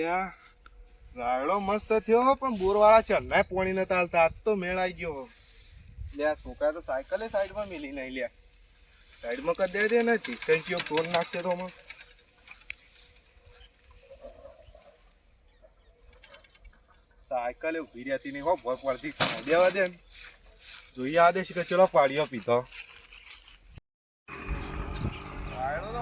લ્યા રાયડો મસ્ત થયો પણ બોરવાળા ચન્નાય પોણી નતા હાલતા આજ તો મેળ આવી ગયો લ્યા, છોકરા તો સાયકલે સાઈડમાં મિલી નહીં લ્યા. સાઈડમાં કરી દે દે ને કયો તોડ નાખશે તો આમાં. સાયકલ ઊભી રહેતી નહીં હો ભોય પડતી દેવા દે જોઈએ આદેશ કે ચલો પાડ્યો પીતો રાયડો તો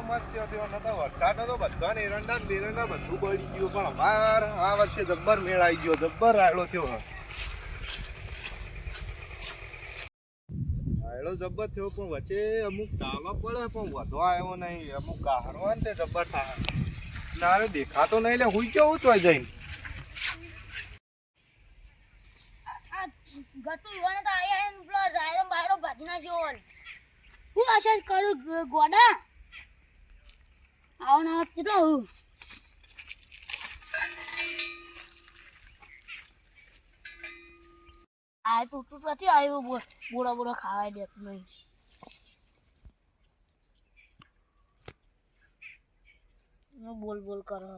ને આવ્યો નહીં. અમુક ગાહરો ને જબ્બર થાય. નારે દેખાતો નહીં, એટલે હુઈ કેવું ચોઈ જઈને? આ ગટુ યુવાને તો આયા હે ને પેલો બાયરો ભાજી નાખ્યો હું આશા કરું, ગોડા? આવો ના કેટલા હું આ તો તું નથી આવ્યો બોડા બોડા ખાવાય દેત નહીં હું બોલ બોલ કરો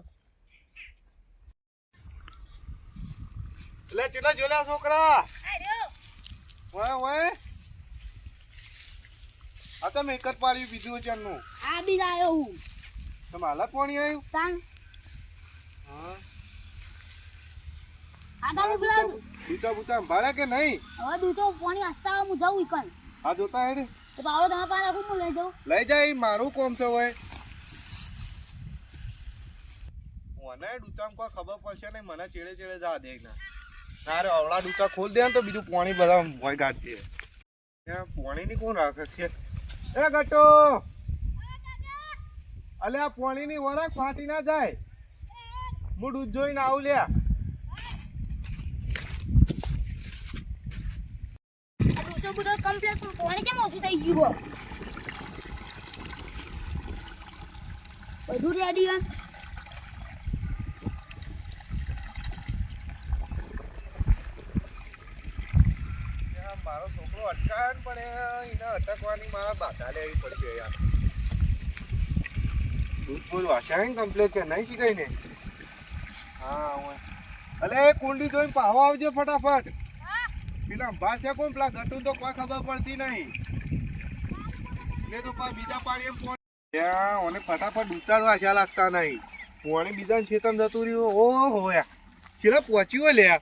એટલે ચેલા જોલ્યા છોકરા ઓય ઓય આ તો મેકર પાડ્યું બીજું ચારનું આ બી આવ્યો હું તમે હાલત પાણી આવ્યું? તાન. હા. આ બોલા પેલા બૂચા ભાળે કે નહીં? હવે દૂધો પાણી હસતા હું જાઉં ઈકન. આ જોતા હેડે. તો બાવળો તમે પાણી રાખું હું લઈ જાઉં. લઈ જાય મારું કોમ છે હોય મને ડૂચામ કોઈ ખબર પડશે નહીં મને ચેડે ચેડે જા દે ના. ના રે અવળા ડૂચા ખોલ દે ને તો બીજું પાણી બધા ભોય કાઢતી ત્યાં પાણીની કોણ રાખે? છે એ ગટો અલે આ પોણીની વરાક ફાટી ના જાય. હું દૂધ જોઈને આવું લ્યા. આ દૂધો બૂધો પોણી કેમ ઓછું થઈ ગયું બધું રેડી હે? મારો છોકરો અટકાય ને પણ એને અટકવાની મારા બાધા લેવી પડશે યાર. બોલ વાસાય કમ્પ્લેટ કે નહીં શીખાય ને હા હું કુંડી જોઈને પાવા આવજો ફટાફટ. પેલા ભાષા કોણ? પેલા ઘટું તો કોઈ ખબર પડતી નહીં. ને તો બીજા પાણી એમ ત્યાં ઓને ફટાફટ ઉચાર વાસ્યા લાગતા નહીં. પોણી બીજા છેતન જતું રહ્યું. ઓહો, યા. છેલ્લા પહોંચ્યું લે.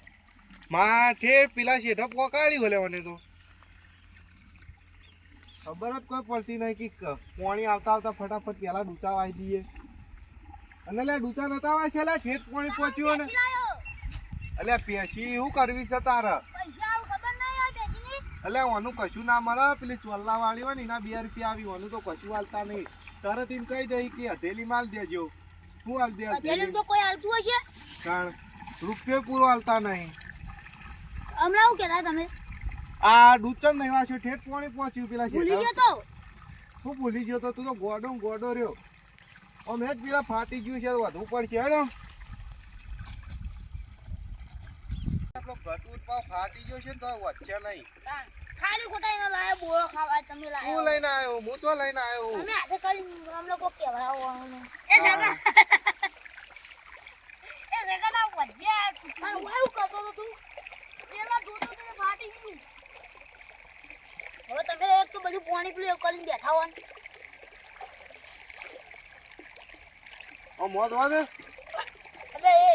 માથે પેલા શેઠા પોકાડી ઓલે મને તો. ખબર જ કોઈ પડતી નહીં કે પાણી આવતા આવતા ફટાફટ પેલા ડૂચા વાઈ દઈએ. અને લે ડૂચા નતા વાય છે લે ઠેઠ પોણી પહોંચ્યું ને એટલે પેશી શું કરવી છે તારે? એટલે ઓનું કશું ના મળે પેલી ચોલ્લા વાળી હોય ને એના બે રૂપિયા આવી ઓનું તો કશું હાલતા નહીં. તરત એમ કહી દઈ કે હથેલી માલ દેજો. શું હાલ દે હથેલી તો કોઈ હાલતું હશે? કારણ રૂપિયો પૂરો હાલતા નહીં. હમણાં શું કહેતા તમે આ ડુચન નહીં વાંચ્યો ઠેઠ પોણી પહોંચ્યું પેલા ભૂલી ગયો તો? હું ભૂલી ગયો તો તું તો ગોડો ને ગોડો રહ્યો. અમે જ પેલા ફાટી ગયું છે વધુ પડશે હેડો. આપણો ગટુર પાવ ફાટી ગયો છે તો વચ્ચે નહીં. ખાલી ખોટા એનો લાયા બોળો ખાવા તમે હું લઈને આવ્યો હું? તો લઈને આવ્યો હાથે કરી અમને કોઈ કહેવડાવો એ સગા એ સગા ના વધ્યા? હા કરતો તો તું? પેલા જોતો તો ફાટી ગયું. હવે તમે એક તો બધું પાણી પીલું એવું કરીને બેઠા હોય. ઓ મોત વાગે એટલે એ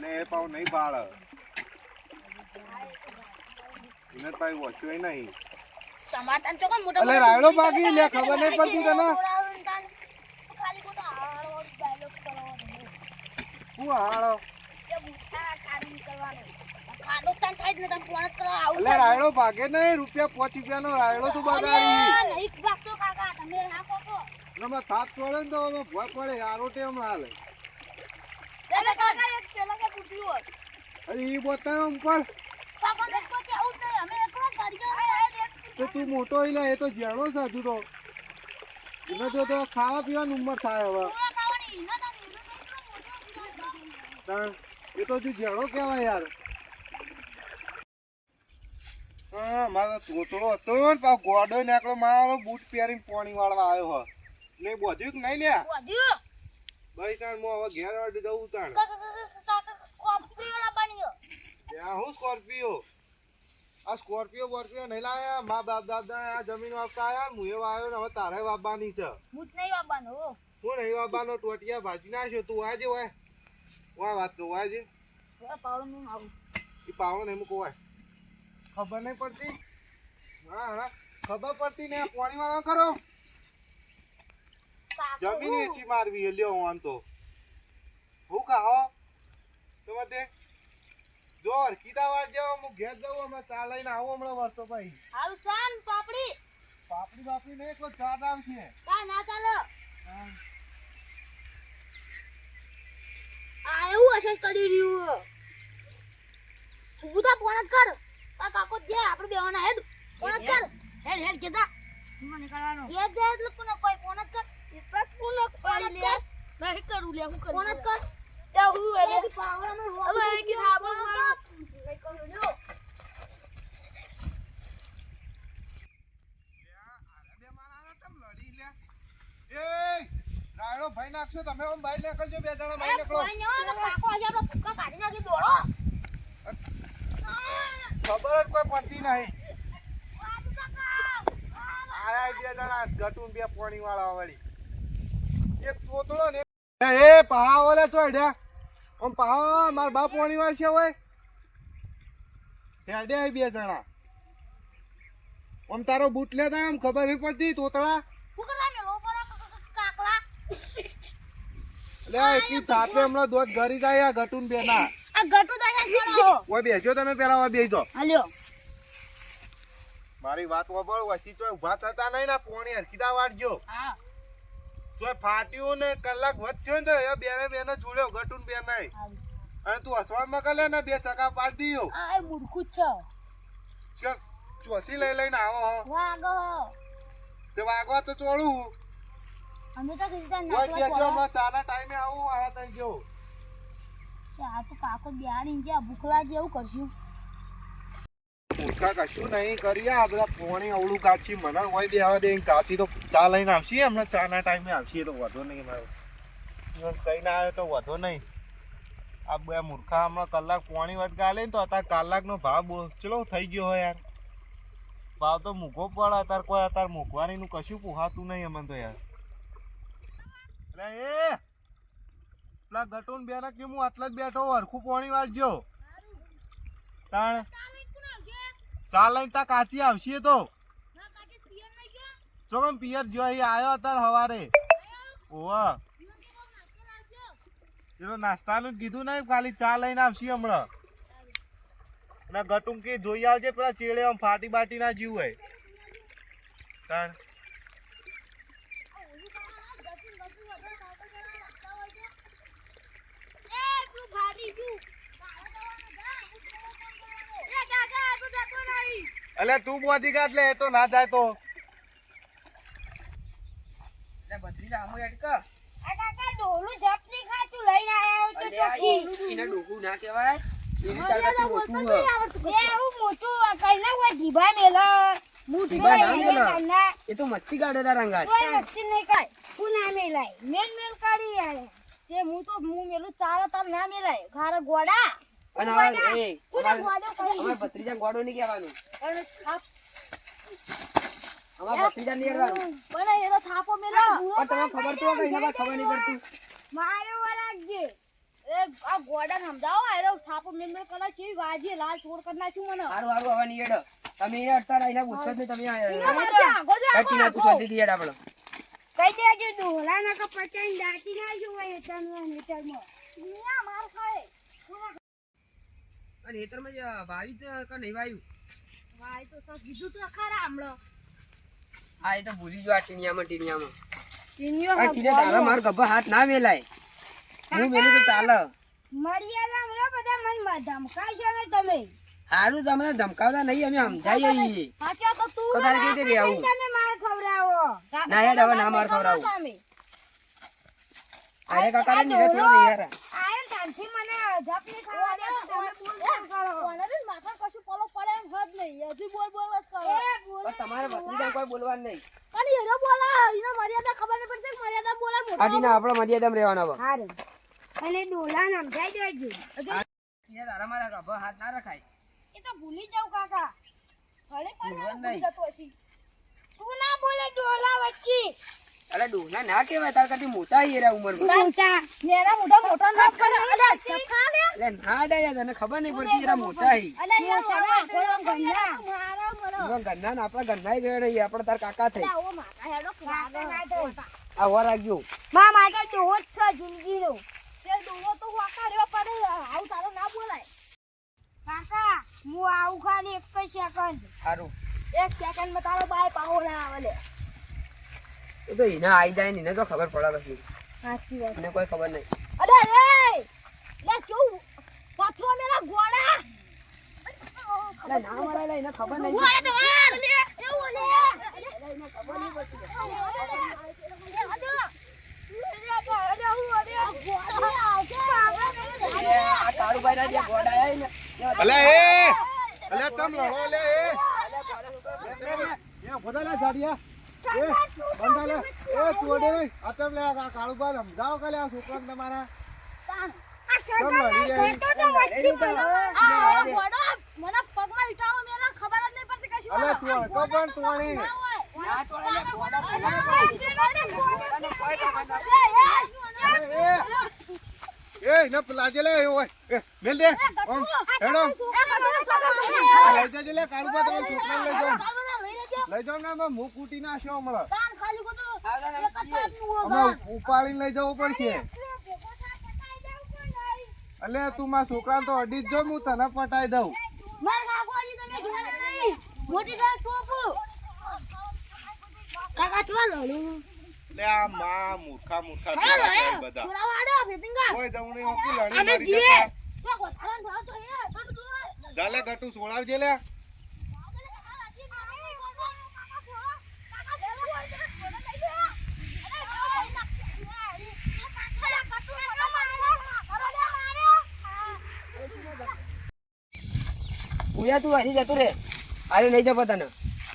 ને એ પાવ નહીં બાળ એને પાઈ વચ્ચો નહીં. સમાધાન તો કોઈ મોટા અલે રાયડો ભાગી લે ખબર નહીં પડતી તને. શું હાળો એ બુઠ્ઠા ખાલી નીકળવાનું. જ કરવા આવું એટલે રાયડો ભાગે નહીં રૂપિયા પાંચ રૂપિયાનો રાયડો તું બગાડી. નહીં ભાગતો કાકા તમે ના કહો તો. એમાં થાપ પડે ને તો હવે ભોય પડે આરો ટેમ હાલે. એટલે કાકા એક પેલા કે તૂટ્યું હોત. અરે એ બતાવ ઉપર કાકા ને કોઈ કહેવું નહીં. અમે એકલા જ તો તું મોટો ઈ લે એ તો જેણો સાધુ તો. એને જો તો ખાવા પીવાની ઉંમર થાય હવે. પૂરા એ તો હજુ જેણો કહેવાય યાર હા મારો તોતળો હતો ને પાછો ગોડો નીકળો મારો બૂટ પહેરીને પાણી વાળવા આવ્યો હો. ને બધું કે નહીં લ્યા? ભાઈ તાણ હું હવે ઘેર વાળી દઉં તાણ. ત્યાં હું સ્કોર્પિયો? આ સ્કોર્પિયો બોર્પિયો નહીં લાયા? મા બાપ દાદા આ જમીન વાપતા આયા હું એવા આવ્યો ને હવે તારે વાપવાની છે. હું નહીં લાવવાનો હો. નહીં વાપવાનો ટોટિયા ભાજી નાખ્યો તું આજે વાય વાય વાત કહું આજે પાવડો નહીં આવું. એ પાવડો નહીં મૂકો વાય ખબર નહીં પડતી. હા હા. ખબર પડતી ને પાણી વાળા કરો. જમીન વેચી મારવી છે, લ્યો આમ તો. હું કાહો તો તે જોર કીધા વાર જાવ હું ઘેર જાઉં હમણાં ચા લઈને આવું હમણાં વર્ષો ભાઈ હારું ચાલ ને પાપડી. પાપડી બાપડી નહીં કોઈ ચા આવશે. કા ના ચાલો. આ એવું હશે કરી રહ્યું હું તો ફોન જ કર. આ કાકો જે આપણે બેવાના હેડ. ફોન જ કર. હેડ હેડ કેતા મને કરવાનો. એ દે એટલે કોને કોઈ ફોન જ કર. જ કરી. લે. નહીં કરું લે હું કરું ફોન જ કર. તે હું એટલે પાવરમાં હો હવે કે હાબો નહીં કરું જો. ભાઈ નાખશો તમે આમ બહાર નીકળજો બે જણા ભાઈ નીકળો કાકો હશે આપણો કાઢી નાખી દોડો ખબર જ કોઈ પડતી નહીં. આયા બે જણા ગટું બે પોણી વાળા. વળી એક તોતળો ને એ એ પહા ઓલે ચોડ્યા આમ પહા માર બાપ પાણી વાળ છે હોય હેડે બે જણા. આમ તારો બૂટ લેતા આમ ખબર નહીં પડતી તોતળા. લે એટલે થાપે હમણાં દોત ઘરી જાય આ ગટુન બે ના આ ગટુ ઓય બેસજો તમે પેલા ઓય બેસજો હાલ્યો. મારી વાત વબળ વસી ચોય ઊભા થતા નહીં ના પોણી હરખીદા વાળજો. હા. ચોય ફાટ્યું ને કલાક વધ્યો ને એ બેને બેને જોડ્યો ગટુન બે નહીં. અને તું હસવામાં કલે ને બે ચકા પાડી દીયો. આ મૂર્ખું છ. છે ચોથી લઈ લઈને આવો હો. વાગો તે વાગવા તો ચોળું. અમે તો કીધું કેજો ચાના ટાઈમે આવું આ તઈ જો આ તો કાકો બિહારી ગયા ભૂખલા જેવું કરશું. મૂર્ખા કશું નહીં કરી આ બધા પોણી અવળું કાચી મને હોય બે આવા કાચી તો ચા લઈને હમણાં ચાના ટાઈમે આવશી તો વધો નહીં મારો. કઈ ના આવ્યો તો વધો નહીં. આ બે મૂર્ખા હમણાં કલાક પોણી વધ ગાલે તો અત્યારે કલાકનો ભાવ ચલો થઈ ગયો યાર. ભાવ તો મૂકો પડે અત્યારે કોઈ અત્યારે મૂકવાનીનું કશું પોહાતું નહીં અમને તો યાર. એટલે એ! પેલા ગટુન બેના કે હું આટલા જ બેઠો હરખું પોણી વાળજો. તાણ? ચાલ લઈને તા કાચી આવશે તો. જો પિયર જો અહીં આવ્યો અત્યારે હવારે. ઓવા. એ નાસ્તાનું કીધું નહીં, ખાલી ચા લઈને આવશે હમણાં. ના ગટું કે જોઈ આવજે, પેલા ચેડે આમ ફાટી બાટી ના જીવ હોય. તાણ? એટલે તું બોધી કાઢ લે એ તો ના જાય તો એટલે ભત્રીજા આમ હેડ કર. અલે આ ઈ- એને ડોકું ના કહેવાય. એની તાકાતથી મોટું હ. ઢીબા ના મેલો. એ તો મચ્છી કાઢે તારા અંગાત. ગોડા અને હવે એ, અમાર- ભત્રીજા ગોડો નહીં કહેવાનું. અમાર ભત્રીજા નહીં હેડવાનું. પણ એનો થાપો મેલો પણ તમને ખબર તો કે એના ખબર નહીં પડતું. મારે વરાગજે એ આ ગોડા સમજાવો આરો થાપો મેલ કલા છે વાજી લાલ છોડ કરી નાખ્યું મને હારું હારું હવે નહીં હેડો. તમે એને અડતા રહ્યા, પૂછો જ નહીં તમે એના આગો ના તું આગો. શાંતિથી હેડ કઈ દેજો ડોલા ના કા દાટી ના જોવાય એતનો મીટરમાં ના માર ખાય અને હેતરમાં જ વાયુ કે નહીં વાયુ? ભાઈ તો સર કીધું તો ખરા હમણો. હા એ તો ભૂલી જો આ ટીનિયામાં ટીનિયો આ ટીને તારા માર ગભા હાથ ના મેલાય હું મેલું તો ચાલે. મર્યાદા મને બધા મન ધમકાશો ને તમે. હારું તમને ધમકાવતા નહીં અમે સમજાઈએ છીએ. સાચો તો તું તો તારે કેતે રહેવું? તમે માર ખવરાવો ના હેડ હવે ના માર ખવરાવો અરે કાકા ને થોડું યાર. આયન ત્યાંથી મને જપ ખાવા દે તમે બોલ બોલ કરો? કોને માથા કશું પલો પડે એમ હદ નહીં. હજુ બોલ બોલ જ કરો. બસ તમારે ભત્રીજા કોઈ બોલવાનું નહીં. પણ હીરો બોલા એનો મર્યાદા ખબર નહીં પડતી મર્યાદા બોલા મોટા આટીના આપણે મર્યાદામાં રહેવાના હવે. હારું. અને ડોલા સમજાઈ દેજો. એને તારા મારા ગાભા હાથ ના રખાય. એ તો ભૂલી જાવ કાકા. ભલે પણ. જતો હશી. તું ના બોલે ડોલા વચ્ચે. અરે ના કહેવાય તાર મોટા હીરા ઉંમરમાં. મોટા નેના મોટા મોટા ના કરે. અલે ચખા લે. એટલે ના ડાયા તને ખબર નહીં પડતી એરા મોટા હી. અલે યાર મોટા મારા થોડો મારા મરો ગન્ના ને આપણા ગન્નાય ગયો નહીં આપણે તાર કાકા થઈ. આવો માથા હેડો ફાગા આ વર રાખજો. મા માટે ડોહ જ છે જિંદગીનો. તે ડોલો તો વાકા પડે આવું તારો ના બોલાય. કાકા હું આવું ખાલી એક સેકન્ડ સારું એક સેકન્ડમાં તારો બાય પાહો ના આવે એ તો એના આઈ જાય ને એને તો ખબર પડે પછી સાચી વાત એને કોઈ ખબર નહીં અરે એ લે જો પાથરો મેલા ગોડા અરે ના મારા લે એને ખબર નહીં ગોડા તો માર લે એવું લે એ આ કાળુભાઈ ના જે ગોડા આયા ને એ અલે એ અલે ચમ લડો લે એ એ બધા લે જાડિયા બંધા લે એ તું અડે નહીં. ચમ લે આ કાળુબા સમજાવો કે લે આ છોકરાને તમારા? આ લડી જાય? ઘટો તો વચ્ચે આ મને પગમાં વિટાણો મેલા ખબર જ નહીં પડતી કશું અલે તું હળકો પણ તું ના તોડે લે ગોડા ખબર નહીં પડી. ગોડાને કોઈ ખબર ના એ એ લાજે લે ઓય મેલ દે. હેડો. આ લઈ જજે તમારા છોકરાને લઈ જાઓ. લઈ જાવ ને આમાં મું કૂટી નાખ્યો હમણાં. અમે ઉપાડીને લઈ જવું પડશે. અલે તું મારા છોકરા તો અડી જ જો હું તને પટાઈ દઉં. મોટી ગાય ટોપુ કાકા ચવા લે આ માં મૂર્ખા મૂર્ખા બધા. કોઈ હોકી લડી મારી જતા. હે ચાલે ગટુ સોળાવજે લે. ઉયા તું અહીં જતો રે અરે નહીં જપો તને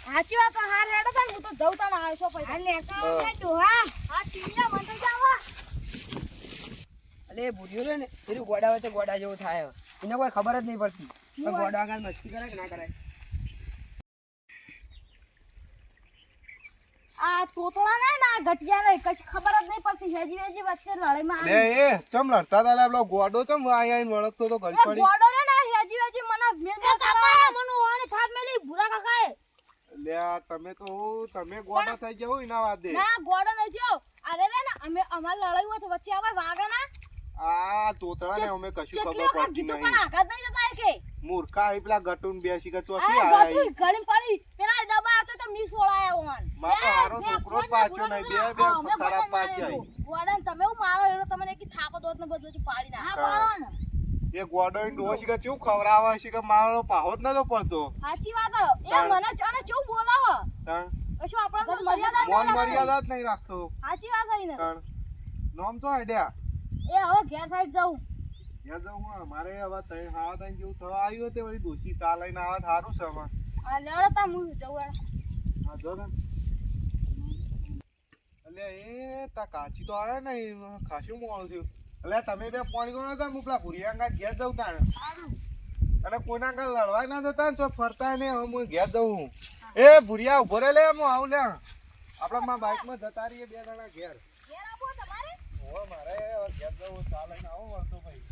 સાચી વાત તો હાર હેડો થાય હું તો જઉં તને આવશો આ પછી આવશે ડોહા આ ટીવી ના જાવા અલે એ રે ને. એનું ગોડા વચ્ચે ગોડા જેવું થાય એને કોઈ ખબર જ નહીં પડતી. પણ ગોડા આગળ મસ્તી કરે કે ના કરે? આ તોતળા ને ના ગટિયા ને કશ ખબર જ નહીં પડતી. હેજી વેજી વચ્ચે લડાઈમાં લે એ ચમ લડતા તા લે ગોડો ચમ આયા આઈને વળગતો તો ઘર પડી ગોડો રે મને મેલ મેલ કાકા મને ઓને થાપ મેલી. ભૂરા કાકાએ. લે તમે તો તમે ગોડા થઈ જાવ એના વાત. ના ગોડો નહીં થયો. અરે રે ના અમે અમાર લડાઈ હોય તો વચ્ચે આવે વાગે ના આ તોતળા ને અમે કશું ખબર પડતી કીધું પણ આઘાત નહીં જતા કે મૂર્ખા અહીં પેલા ગટુન બેસી કે આ ગટુ પડી. પેલા દબા હતો તો મિસ ઓળાયા ઓનમાં હારો છોકરો પાછો નહીં બે બે ખરાબ પાછી આવી ગોડન તમે હું મારો એનો તમને એક થાપો દોત ને બધું પાડી ના હા પાડો ને. એ ગોડો ડોહો કે ચેવું ખવડાવે છે કે મારો પાહો જ નતો પડતો? સાચી વાત હે. એ મને અને ચેવું બોલાવો તણ. કશું આપણે તો મર્યાદા મોન મર્યાદા જ નહીં રાખતો. સાચી વાત હઈ ને તણ. નોમ તો આઈડિયા એ હવે ઘેર સાઈડ જાઉં ઘેર જાઉં હા? મારે હવે તઈ હાવા તઈ જેવું થવા આવ્યું તે વળી દોશી તા લઈને આવા સારું છે હવે આ લેવડો તા હું જઉં હા જો ને. એટલે એ તા કાચી તો આવે ને ખાશું ખાસું મોડું થયું. એટલે તમે બે પાણી ગણો હતા હું પેલા ભૂરિયા ઘેર જઉં તાણે. અને કોઈના આગળ લડવા ના જતા ને તો ફરતા ને હવે હું ઘેર જઉં એ ભૂરિયા ઊભો રે લે હું આવું લે. આપણે માં બાઇકમાં જતા રહીએ બે જણા ઘેર. મારે ઘેર જવું ચાલે લઈને આવું વળતો ભાઈ.